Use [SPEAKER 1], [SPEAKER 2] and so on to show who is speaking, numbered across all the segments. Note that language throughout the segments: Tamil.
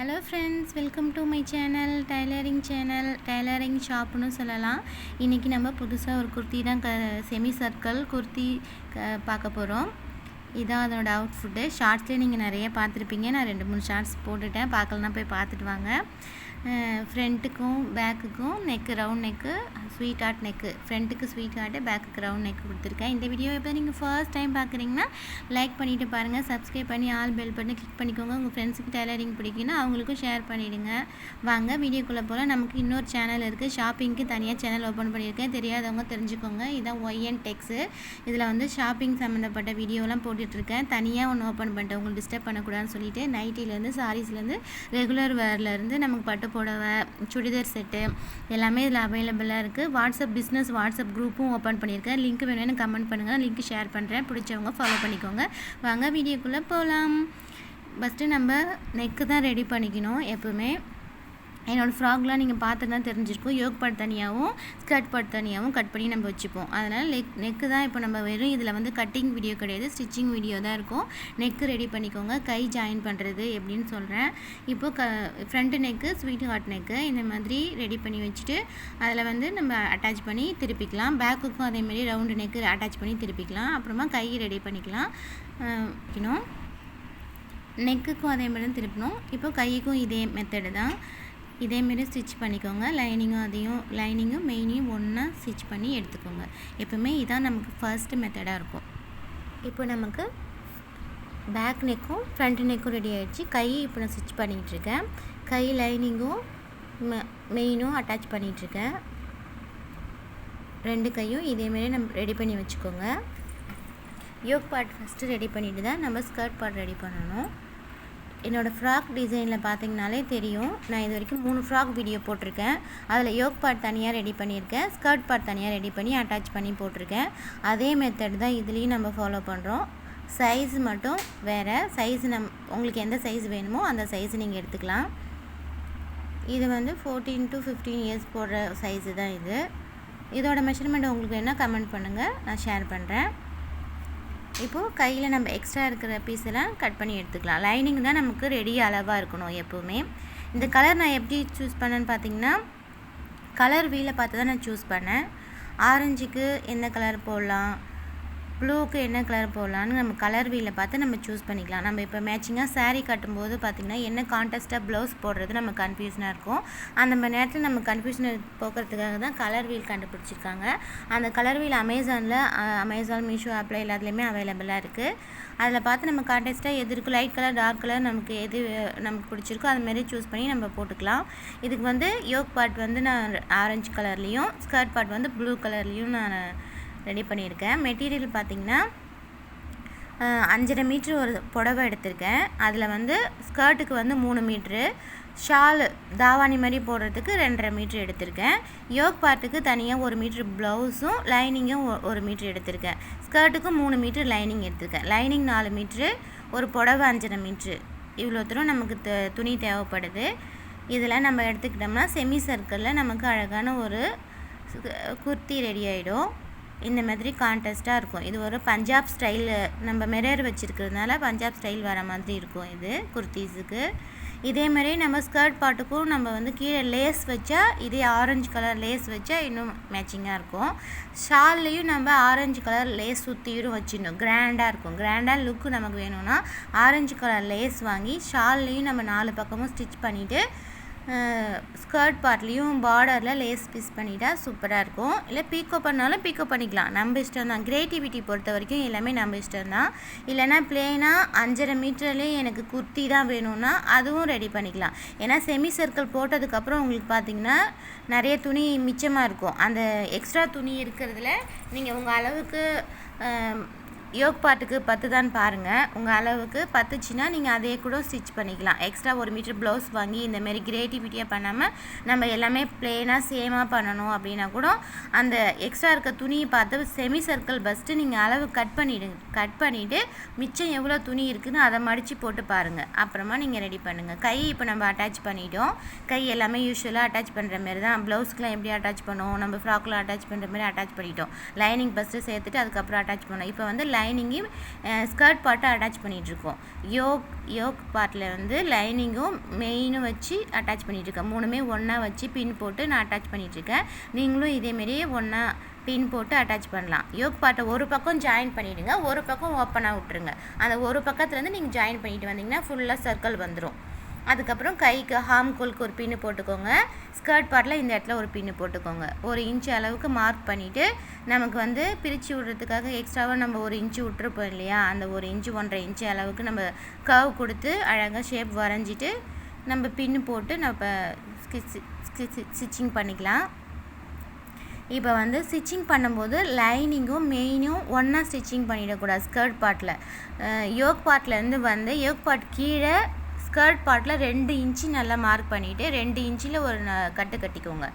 [SPEAKER 1] Hello friends welcome to my channel tailoring channel tailoring ஷாப்னு சொல்லலாம். இன்றைக்கி நம்ம புதுசாக ஒரு குர்த்தி தான் க செமி சர்க்கிள் குர்த்தி க பார்க்க போகிறோம் இதான் அதனோட அவுட்ஃபுட்டு ஷார்ட்ஸ்லேயே நீங்கள் நிறைய பார்த்துருப்பீங்க. நான் ரெண்டு மூணு ஷார்ட்ஸ் போட்டுட்டேன். பார்க்கலனா போய் பார்த்துட்டு வாங்க. ஃப்ரண்ட்டுக்கும் பேக்குக்கும் neck round neck sweetheart neck ஃப்ரண்ட்டுக்கு sweet art பேக்குக்கு ரவுண்ட் நெக் கொடுத்துருக்கேன். இந்த வீடியோ இப்போ நீங்கள் ஃபர்ஸ்ட் டைம் பார்க்குறீங்கன்னா லைக் பண்ணிவிட்டு பாருங்கள் சப்ஸ்கிரைப் பண்ணி ஆல் பெல் பண்ணி கிளிக் பண்ணிக்கோங்க. உங்கள் ஃப்ரெண்ட்ஸுக்கு டெய்லரிங் பிடிக்குன்னா அவங்களுக்கும் ஷேர் பண்ணிவிடுங்க வாங்க வீடியோக்குள்ளே போல் நமக்கு இன்னொரு சேனல் இருக்குது ஷாப்பிங்க்கு தனியாக சேனல் ஓப்பன் பண்ணியிருக்கேன். தெரியாதவங்க தெரிஞ்சுக்கோங்க. இதுதான் ஒய்என் டெக்ஸு இதில் வந்து ஷாப்பிங் சம்மந்தப்பட்ட வீடியோலாம் போட்டுட்ருக்கேன். தனியாக ஒன்று ஓப்பன் பண்ணிட்டேன் உங்களுக்கு டிஸ்டர்ப் பண்ணக்கூடாதுன்னு சொல்லிட்டு நைட்டிலேருந்து சாரீஸ்லேருந்து ரெகுலர் வேர்லேருந்து நமக்கு பட்டு புடவை சுடிதார் செட்டு எல்லாமே இதில் அவைலபிளாக இருக்குது வாட்ஸ்அப் பிஸ்னஸ் வாட்ஸ்அப் குரூப்பும் ஓப்பன் பண்ணியிருக்கேன். லிங்க் வேணும்னு கமெண்ட் பண்ணுங்கள் லிங்க் ஷேர் பண்ணுறேன் பிடிச்சவங்க ஃபாலோ பண்ணிக்கோங்க. வாங்க வீடியோக்குள்ளே போகலாம் ஃபஸ்ட்டு நம்ம நெக்கு தான் ரெடி பண்ணிக்கணும் எப்போவுமே. என்னோடய ஃப்ராக்லாம் நீங்கள் பார்த்து தான் தெரிஞ்சிருக்கும். யோக் பாட் தனியாகவும் ஸ்கர்ட் பாட் தனியாகவும் கட் பண்ணி நம்ம வச்சுப்போம். அதனால் நெக் நெக்கு தான் இப்போ நம்ம வெறும் இதில் வந்து கட்டிங் வீடியோ கிடையாது ஸ்டிச்சிங் வீடியோ தான் இருக்கும். நெக்கு ரெடி பண்ணிக்கோங்க. கை ஜாயின் பண்ணுறது எப்படின்னு சொல்கிறேன். இப்போது க front neck sweet heart neck இந்த மாதிரி ரெடி பண்ணி வச்சுட்டு அதில் வந்து நம்ம அட்டாச் பண்ணி திருப்பிக்கலாம். பேக்குக்கும் அதேமாரி ரவுண்டு நெக்கு அட்டாச் பண்ணி திருப்பிக்கலாம். அப்புறமா கை ரெடி பண்ணிக்கலாம். வைக்கணும் நெக்குக்கும் அதே மாதிரி தான் திருப்பணும். இப்போ கைக்கும் இதே மெத்தடு தான். இதேமாரி ஸ்டிச் பண்ணிக்கோங்க. லைனிங்கும் அதையும் லைனிங்கும் மெயினையும் ஒன்றா ஸ்டிச் பண்ணி எடுத்துக்கோங்க. எப்போவுமே இதான் நமக்கு ஃபர்ஸ்ட் மெத்தடாக இருக்கும். இப்போ நமக்கு பேக் நெக்கும் ஃப்ரண்ட் நெக்கும் ரெடி ஆகிடுச்சு கை இப்போ நான் ஸ்டிச் பண்ணிகிட்ருக்கேன் கை லைனிங்கும் மெயினும் அட்டாச் பண்ணிகிட்ருக்கேன் ரெண்டு கையும் இதேமாரி நம்ம ரெடி பண்ணி வச்சுக்கோங்க. யோக் பார்ட் ஃபஸ்ட்டு ரெடி பண்ணிவிட்டு தான் நம்ம ஸ்கர்ட் பார்ட் ரெடி பண்ணணும். என்னோடய ஃப்ராக் டிசைனில் பார்த்தீங்கனாலே தெரியும். நான் இது வரைக்கும் மூணு ஃப்ராக் வீடியோ போட்டிருக்கேன். அதில் யோக் பார்ட் தனியாக ரெடி பண்ணியிருக்கேன். ஸ்கர்ட் பார்ட் தனியாக ரெடி பண்ணி அட்டாச் பண்ணி போட்டிருக்கேன். அதே மெத்தட் தான் இதுலேயும் நம்ம ஃபாலோ பண்ணுறோம் சைஸ் மட்டும் வேறு. சைஸ் நம் உங்களுக்கு எந்த சைஸ் வேணுமோ அந்த சைஸ் நீங்கள் எடுத்துக்கலாம். இது வந்து ஃபோர்டீன் டு ஃபிஃப்டீன் இயர்ஸ் போடுற சைஸு தான் இது. இதோட மெஷர்மெண்ட் உங்களுக்கு என்ன கமெண்ட் பண்ணுங்கள் நான் ஷேர் பண்ணுறேன் இப்போது கையில் நம்ம எக்ஸ்ட்ரா இருக்கிற பீஸெல்லாம் கட் பண்ணி எடுத்துக்கலாம். லைனிங் தான் நமக்கு ரெடி அளவாக இருக்கணும் எப்போவுமே. இந்த கலர் நான் எப்படி சூஸ் பண்ணேன்னு பார்த்தீங்கன்னா கலர் வீலை பார்த்து தான் நான் சூஸ் பண்ணேன். ஆரஞ்சுக்கு எந்த கலர் போடலாம்? ப்ளூக்கு என்ன கலர் போடலான்னு நம்ம கலர் வீலை பார்த்து நம்ம சூஸ் பண்ணிக்கலாம். நம்ம இப்போ மேட்சிங்காக சாரீ கட்டும்போது பார்த்திங்கன்னா என்ன கான்டெஸ்ட்டாக ப்ளவுஸ் போடுறது நம்ம கன்ஃபியூஷனாக இருக்கும். அந்த மாதிரி நேரத்தில் நம்ம கன்ஃபியூஷனை போக்குறதுக்காக தான் கலர் வீல் கண்டுபிடிச்சிருக்காங்க. அந்த கலர் வீல் அமேசானில் அமேசான் மீஷோ ஆப்பில் எல்லாத்துலேயுமே அவைலபிளாக இருக்குது அதில் பார்த்து நம்ம கான்டெஸ்ட்டாக எது இருக்குது லைட் கலர் டார்க் கலர் நமக்கு எது நமக்கு பிடிச்சிருக்கோ அதுமாரி சூஸ் பண்ணி நம்ம போட்டுக்கலாம். இதுக்கு வந்து யோக் பார்ட் வந்து நான் ஆரஞ்சு கலர்லேயும் ஸ்கர்ட் பார்ட் வந்து ப்ளூ கலர்லேயும் நான் ரெடி பண்ணியிருக்கேன். மெட்டீரியல் பார்த்திங்கன்னா அஞ்சரை மீட்ரு ஒரு புடவை எடுத்திருக்கேன். அதில் வந்து ஸ்கர்ட்டுக்கு வந்து மூணு மீட்ரு ஷாலு தாவாணி மாதிரி போடுறதுக்கு ரெண்டரை மீட்ரு எடுத்திருக்கேன். யோக் பார்ட்டுக்கு தனியாக ஒரு மீட்ரு ப்ளவுஸும் லைனிங்கும் ஒரு மீட்ரு எடுத்திருக்கேன். ஸ்கர்ட்டுக்கு மூணு மீட்ரு லைனிங் எடுத்திருக்கேன். லைனிங் நாலு மீட்ரு ஒரு புடவை அஞ்சரை மீட்ரு. இவ்வளோ தூரம் நமக்கு துணி தேவைப்படுது. இதில் நம்ம எடுத்துக்கிட்டோம்னா செமி சர்க்கிளில் நமக்கு அழகான ஒரு குர்த்தி ரெடி ஆகிடும் இந்த மாதிரி கான்டெஸ்ட்டாக இருக்கும். இது ஒரு பஞ்சாப் ஸ்டைல் நம்ம மிரர் வச்சுருக்கிறதுனால பஞ்சாப் ஸ்டைல் வர மாதிரி இருக்கும் இது குர்த்தீஸுக்கு இதே மாதிரி நம்ம ஸ்கர்ட் பாட்டுக்கும் நம்ம வந்து கீழே லேஸ் வச்சா இதே ஆரஞ்சு கலர் லேஸ் வச்சா இன்னும் மேட்சிங்காக இருக்கும். ஷால்லையும் நம்ம ஆரஞ்சு கலர் லேஸ் சுற்றியும் வச்சிடணும். கிராண்டாக இருக்கும். கிராண்டாக லுக்கு நமக்கு வேணும்னா ஆரஞ்சு கலர் லேஸ் வாங்கி ஷால்லையும் நம்ம நாலு பக்கமும் ஸ்டிச் பண்ணிவிட்டு ஸ்கர்ட் பார்ட்லேயும் பார்டரில் லேஸ் பீஸ் பண்ணிட்டா சூப்பராக இருக்கும். இல்லை பீக்கோ பண்ணாலும் பீக்கோ பண்ணிக்கலாம். நம்ம இஷ்டம் தான். க்ரியேட்டிவிட்டி பொறுத்த வரைக்கும் எல்லாமே நம்ம இஷ்டம் தான். இல்லைனா பிளெயினாக அஞ்சரை மீட்டர்லேயே எனக்கு குர்த்தி தான் வேணும்னா அதுவும் ரெடி பண்ணிக்கலாம். ஏன்னா செமி சர்க்கிள் போட்டதுக்கப்புறம் உங்களுக்கு பார்த்தீங்கன்னா நிறைய துணி மிச்சமாக இருக்கும். அந்த எக்ஸ்ட்ரா துணி இருக்கிறதுல நீங்கள் உங்கள் அளவுக்கு யோக் பாட்டுக்கு பத்து தான் பாருங்கள் உங்கள் அளவுக்கு பத்துச்சுன்னா நீங்கள் அதே கூட ஸ்டிச் பண்ணிக்கலாம். எக்ஸ்ட்ரா ஒரு மீட்டர் ப்ளவுஸ் வாங்கி இந்தமாரி கிரியேட்டிவிட்டியாக பண்ணாமல் நம்ம எல்லாமே ப்ளெயினாக சேமாக பண்ணணும் அப்படின்னா கூட அந்த எக்ஸ்ட்ரா இருக்க துணியை பார்த்து செமி சர்க்கிள் பஸ்ட்டு நீங்கள் அளவு கட் பண்ணிவிடுங்க கட் பண்ணிவிட்டு மிச்சம் எவ்வளோ துணி இருக்குதுன்னு அதை மடித்து போட்டு பாருங்கள் அப்புறமா நீங்கள் ரெடி பண்ணுங்கள் கை இப்போ நம்ம அட்டாச் பண்ணிட்டோம். கை எல்லாமே யூஸ்வலாக அட்டாச் பண்ணுற மாரி தான். ப்ளவுஸ்க்குலாம் எப்படி அட்டாச் பண்ணுவோம் நம்ம ஃப்ராக்கில் அட்டாச் பண்ணுற மாதிரி அட்டாச் பண்ணிட்டோம். லைனிங் ஃபஸ்ட்டு சேர்த்துட்டு அதுக்கப்புறம் அட்டாச் பண்ணோம். இப்போ வந்து லைனிங்கையும் ஸ்கர்ட் பார்ட்டை அட்டாச் பண்ணிகிட்ருக்கோம் யோக் யோக் பார்ட்டில் வந்து லைனிங்கும் மெயினும் வச்சு அட்டாச் பண்ணிகிட்ருக்கேன் மூணுமே ஒன்றா வச்சு பின் போட்டு நான் அட்டாச் பண்ணிகிட்ருக்கேன் நீங்களும் இதேமாரியே ஒன்றா பின் போட்டு அட்டாச் பண்ணலாம். யோக் பார்ட்டை ஒரு பக்கம் ஜாயின் பண்ணிவிடுங்க ஒரு பக்கம் ஓப்பனாக விட்ருங்க அந்த ஒரு பக்கத்துலேருந்து நீங்கள் ஜாயின் பண்ணிட்டு வந்தீங்கன்னா ஃபுல்லாக சர்க்கிள் வந்துடும் அதுக்கப்புறம் கைக்கு ஹார்ம் கோலுக்கு ஒரு பின்னு போட்டுக்கோங்க. ஸ்கர்ட் பார்ட்டில் இந்த இடத்துல ஒரு பின்னு போட்டுக்கோங்க. ஒரு இன்ச்சு அளவுக்கு மார்க் பண்ணிவிட்டு நமக்கு வந்து பிரித்து விடுறதுக்காக எக்ஸ்ட்ராவாக நம்ம ஒரு இன்ச்சு விட்டுருப்போம் இல்லையா? அந்த ஒரு இன்ச்சு ஒன்றரை இன்ச்சு அளவுக்கு நம்ம கர்வ் கொடுத்து அழகாக ஷேப் வரைஞ்சிட்டு நம்ம பின்னு போட்டு நம்ம ஸ்டிச்சிங் பண்ணிக்கலாம். இப்போ வந்து ஸ்டிச்சிங் பண்ணும்போது லைனிங்கும் மெயினும் ஒன்றா ஸ்டிச்சிங் பண்ணிடக்கூடாது ஸ்கர்ட் பார்ட்டில் யோக் பார்ட்லேருந்து வந்து யோக் பார்ட் கீழே ஸ்கர்ட் பார்ட்டில் ரெண்டு இன்ச்சு நல்லா மார்க் பண்ணிவிட்டு ரெண்டு இன்ச்சில் ஒரு கட்டு கட்டிக்கோங்க.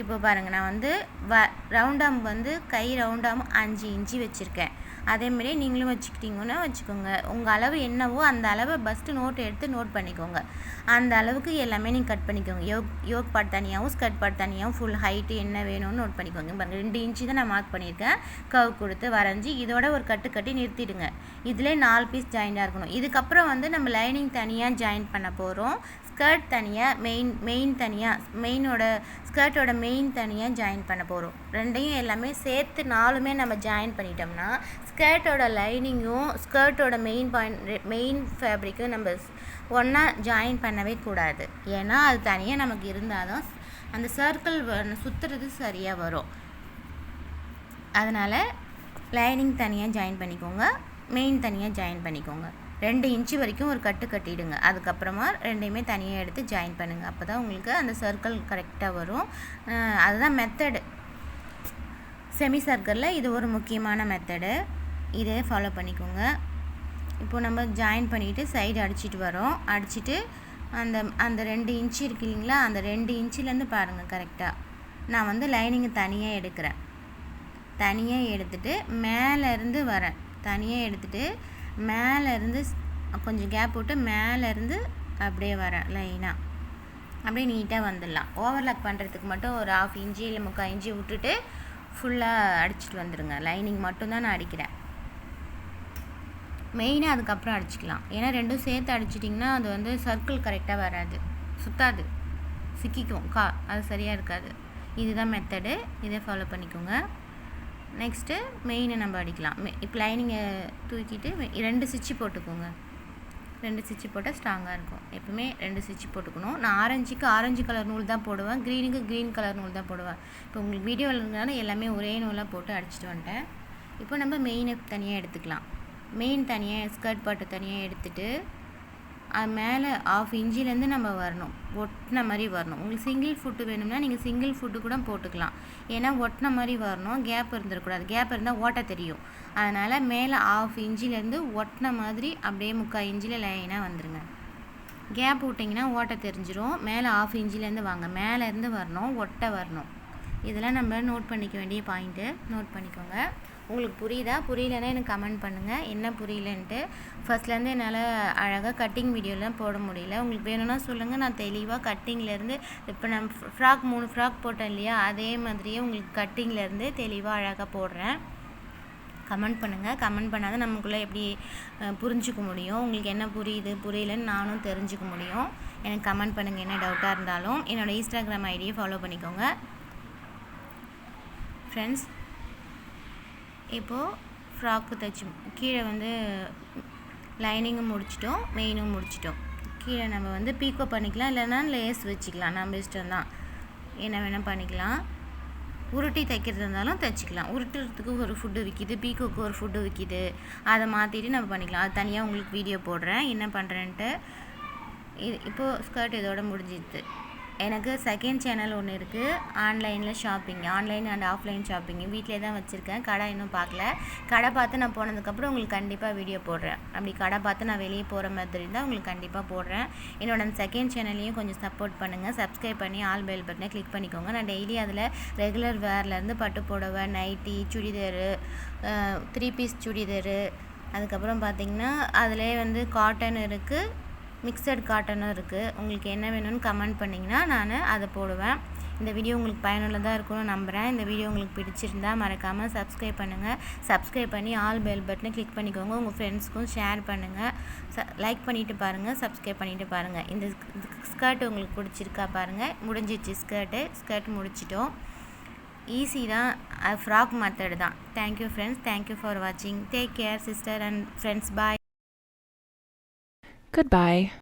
[SPEAKER 1] இப்போ பாருங்கள் நான் வந்து வ ரவுண்டாம் வந்து கை ரவுண்டாம் அஞ்சு இன்ச்சு வச்சுருக்கேன். அதேமாரி நீங்களும் வச்சுக்கிட்டிங்கன்னா வச்சுக்கோங்க. உங்கள் அளவு என்னவோ அந்த அளவை ஃபஸ்ட்டு நோட் எடுத்து நோட் பண்ணிக்கோங்க. அந்த அளவுக்கு எல்லாமே நீங்கள் கட் பண்ணிக்கோங்க. யோக் யோக் பார்ட் தனியாகவும் ஸ்கர்ட் பார்ட் தனியாகவும் ஃபுல் ஹைட்டு என்ன வேணும்னு நோட் பண்ணிக்கோங்க. பாருங்கள் ரெண்டு இன்ச்சு தான் நான் மார்க் பண்ணியிருக்கேன். கவ் கொடுத்து வரைஞ்சி இதோட ஒரு கட்டு கட்டி நிறுத்திடுங்க. இதிலே நாலு பீஸ் ஜாயிண்டாக இருக்கணும். இதுக்கப்புறம் வந்து நம்ம லைனிங் தனியாக ஜாயின் பண்ண போகிறோம் ஸ்கர்ட் தனியாக மெயின் மெயின் தனியாக மெயினோட ஸ்கர்ட்டோட மெயின் தனியாக ஜாயின் பண்ண போகிறோம் ரெண்டையும் எல்லாமே சேர்த்து நாலுமே நம்ம ஜாயின் பண்ணிட்டோம்னா ஸ்கர்ட்டோட லைனிங்கும் ஸ்கர்ட்டோட மெயின் பாயிண்ட் மெயின் ஃபேப்ரிக்கும் நம்ம ஒன்றா ஜாயின் பண்ணவே கூடாது. ஏன்னா அது தனியாக நமக்கு இருந்தால் தான் அந்த சர்க்கிள் சுற்றுறது சரியாக வரும். அதனால் லைனிங் தனியாக ஜாயின் பண்ணிக்கோங்க மெயின் தனியாக ஜாயின் பண்ணிக்கோங்க. ரெண்டு இன்ச்சு வரைக்கும் ஒரு கட்டு கட்டிடுங்க. அதுக்கப்புறமா ரெண்டையுமே தனியாக எடுத்து ஜாயின் பண்ணுங்கள் அப்போ தான் உங்களுக்கு அந்த சர்க்கிள் கரெக்டாக வரும். அதுதான் மெத்தடு செமி சர்க்கிளில் இது ஒரு முக்கியமான மெத்தடு இதே ஃபாலோ பண்ணிக்கோங்க. இப்போ நம்ம ஜாயின் பண்ணிவிட்டு சைடு அடிச்சிட்டு வரோம். அடிச்சுட்டு அந்த அந்த ரெண்டு இன்ச்சு இருக்கு இல்லைங்களா? அந்த ரெண்டு இன்ச்சிலேருந்து பாருங்கள் கரெக்டாக நான் வந்து லைனிங்கை தனியாக எடுக்கிறேன். தனியாக எடுத்துகிட்டு மேலேருந்து வரேன். தனியாக எடுத்துகிட்டு மேலேருந்து கொஞ்சம் கேப் விட்டு மேலேருந்து அப்படியே வரேன் லைனாக அப்படியே நீட்டாக வந்துடலாம். ஓவர்லாக் பண்ணுறதுக்கு மட்டும் ஒரு ஆஃப் இன்ச்சு இல்லை முக்கால் இன்ச்சு விட்டுட்டு ஃபுல்லாக அடிச்சுட்டு வந்துடுங்க லைனிங் மட்டும்தான் நான் அடிக்கிறேன். மெயினாக அதுக்கப்புறம் அடிச்சுக்கலாம். ஏன்னா ரெண்டும் சேர்த்து அடிச்சிட்டிங்கன்னா அது வந்து சர்க்கிள் கரெக்டாக வராது. சுத்தாது. சிக்கிக்கும். கா அது சரியாக இருக்காது. இதுதான் மெத்தடு இதை ஃபாலோ பண்ணிக்கோங்க. நெக்ஸ்ட்டு மெயினை நம்ம அடிக்கலாம். இப்போ லைனிங்கை தூக்கிட்டு ரெண்டு சுவிட்சு போட்டுக்கோங்க. ரெண்டு சுவிட்சு போட்டால் ஸ்ட்ராங்காக இருக்கும். எப்பவுமே ரெண்டு சுவிட்சு போட்டுக்கணும். நான் ஆரஞ்சுக்கு ஆரஞ்சு கலர் நூல் தான் போடுவேன். க்ரீனுக்கு க்ரீன் கலர் நூல் தான் போடுவேன். இப்போ உங்களுக்கு வீடியோவில் இருந்தாலும் எல்லாமே ஒரே நூலாக போட்டு அடிச்சுட்டு வந்துட்டேன். இப்போ நம்ம மெயினை தனியாக எடுத்துக்கலாம். மெயின் தனியாக ஸ்கர்ட் பாட்டு தனியாக எடுத்துகிட்டு அது மேலே ஆஃப் இன்ச்சிலேருந்து நம்ம வரணும். ஒட்டின மாதிரி வரணும். உங்களுக்கு சிங்கிள் ஃபுட்டு வேணும்னா நீங்கள் சிங்கிள் ஃபுட்டு கூட போட்டுக்கலாம். ஏன்னா ஒட்டின மாதிரி வரணும். கேப் இருந்துடக்கூடாது கேப் இருந்தால் ஓட்ட தெரியும். அதனால் மேலே ஆஃப் இன்ச்சிலேருந்து ஒட்டின மாதிரி அப்படியே முக்கால் இன்ச்சில் லைனாக வந்துடுங்க கேப் விட்டிங்கன்னா ஓட்ட தெரிஞ்சிடும் மேலே ஆஃப் இன்ச்சிலேருந்து வாங்க. மேலேருந்து வரணும். ஒட்ட வரணும். இதெல்லாம் நம்ம நோட் பண்ணிக்க வேண்டிய பாயிண்ட்டு நோட் பண்ணிக்கோங்க. உங்களுக்கு புரியுதா? புரியலன்னா எனக்கு கமெண்ட் பண்ணுங்கள் என்ன புரியலன்ட்டு. ஃபஸ்ட்லேருந்து என்னால் அழகாக கட்டிங் வீடியோலாம் போட முடியல. உங்களுக்கு வேணும்னா சொல்லுங்கள் நான் தெளிவாக கட்டிங்லேருந்து இப்போ நான் ஃப்ராக் மூணு ஃப்ராக் போட்டேன் இல்லையா? அதே மாதிரியே உங்களுக்கு கட்டிங்லேருந்து தெளிவாக அழகாக போடுறேன். கமெண்ட் பண்ணுங்கள் கமெண்ட் பண்ணாத நமக்குள்ளே எப்படி புரிஞ்சுக்க முடியும். உங்களுக்கு என்ன புரியுது புரியலன்னு நானும் தெரிஞ்சுக்க முடியும். எனக்கு கமெண்ட் பண்ணுங்கள் என்ன டவுட்டாக இருந்தாலும். என்னோடய இன்ஸ்டாகிராம் ஐடியை ஃபாலோ பண்ணிக்கோங்க. ஃப்ரெண்ட்ஸ் இப்போது ஃப்ராக்கு தைச்சி கீழே வந்து லைனிங்கும் முடிச்சிட்டோம் மெயினும் முடிச்சிட்டோம். கீழே நம்ம வந்து பீக்கோ பண்ணிக்கலாம் இல்லைன்னா லேஸ் வச்சுக்கலாம். நம்ம இஷ்டம் தான் என்ன வேணால் பண்ணிக்கலாம். உருட்டி தைக்கிறது இருந்தாலும் தைச்சிக்கலாம். உருட்டுறதுக்கு ஒரு ஃபுட்டு விற்கிது பீக்கோக்கு ஒரு ஃபுட்டு விற்கிது அதை மாற்றிட்டு நம்ம பண்ணிக்கலாம். அது தனியாக உங்களுக்கு வீடியோ போடுறேன். என்ன பண்ணுறேன்ட்டு இது இப்போது ஸ்கர்ட் இதோட முடிஞ்சிடுது. எனக்கு செகண்ட் சேனல் ஒன்று இருக்குது ஆன்லைனில் shopping online and offline shopping வீட்டிலே தான் வச்சுருக்கேன். கடை இன்னும் பார்க்கல. கடை பார்த்து நான் போனதுக்கப்புறம் உங்களுக்கு கண்டிப்பாக வீடியோ போடுறேன். அப்படி கடை பார்த்து நான் வெளியே போகிற மாதிரி இருந்தால் உங்களுக்கு கண்டிப்பாக போடுறேன். என்னோட செகண்ட் சேனல்லையும் கொஞ்சம் சப்போர்ட் பண்ணுங்கள் சப்ஸ்கிரைப் பண்ணி ஆல் பெல் பட்டனை கிளிக் பண்ணிக்கோங்க. நான் டெய்லி அதில் ரெகுலர் வேர்லேருந்து பட்டு புடவை nighty chudidar three piece chudidar. அதுக்கப்புறம் பார்த்திங்கன்னா அதிலே வந்து காட்டன் இருக்குது மிக்சட் காட்டனும் இருக்குது உங்களுக்கு என்ன வேணும்னு கமெண்ட் பண்ணிங்கன்னா நான் அதை போடுவேன். இந்த வீடியோ உங்களுக்கு பயனுள்ளதாக இருக்கும்னு நம்புகிறேன் இந்த வீடியோ உங்களுக்கு பிடிச்சிருந்தா மறக்காமல் சப்ஸ்கிரைப் பண்ணுங்கள் சப்ஸ்கிரைப் பண்ணி ஆல் பெல் பட்டனை கிளிக் பண்ணிக்கோங்க. உங்கள் ஃப்ரெண்ட்ஸ்க்கும் ஷேர் பண்ணுங்கள் ச லைக் பண்ணிவிட்டு பாருங்கள் சப்ஸ்கிரைப் பண்ணிவிட்டு பாருங்கள் இந்த ஸ்கர்ட் உங்களுக்கு பிடிச்சிருக்கா பாருங்கள் முடிஞ்சிச்சு ஸ்கர்ட்டு ஸ்கர்ட் முடிச்சிட்டோம். ஈஸி தான். ஃப்ராக் மெத்தட் தான். Thank you friends thank you for வாட்சிங் take care sister and friends bye
[SPEAKER 2] Goodbye.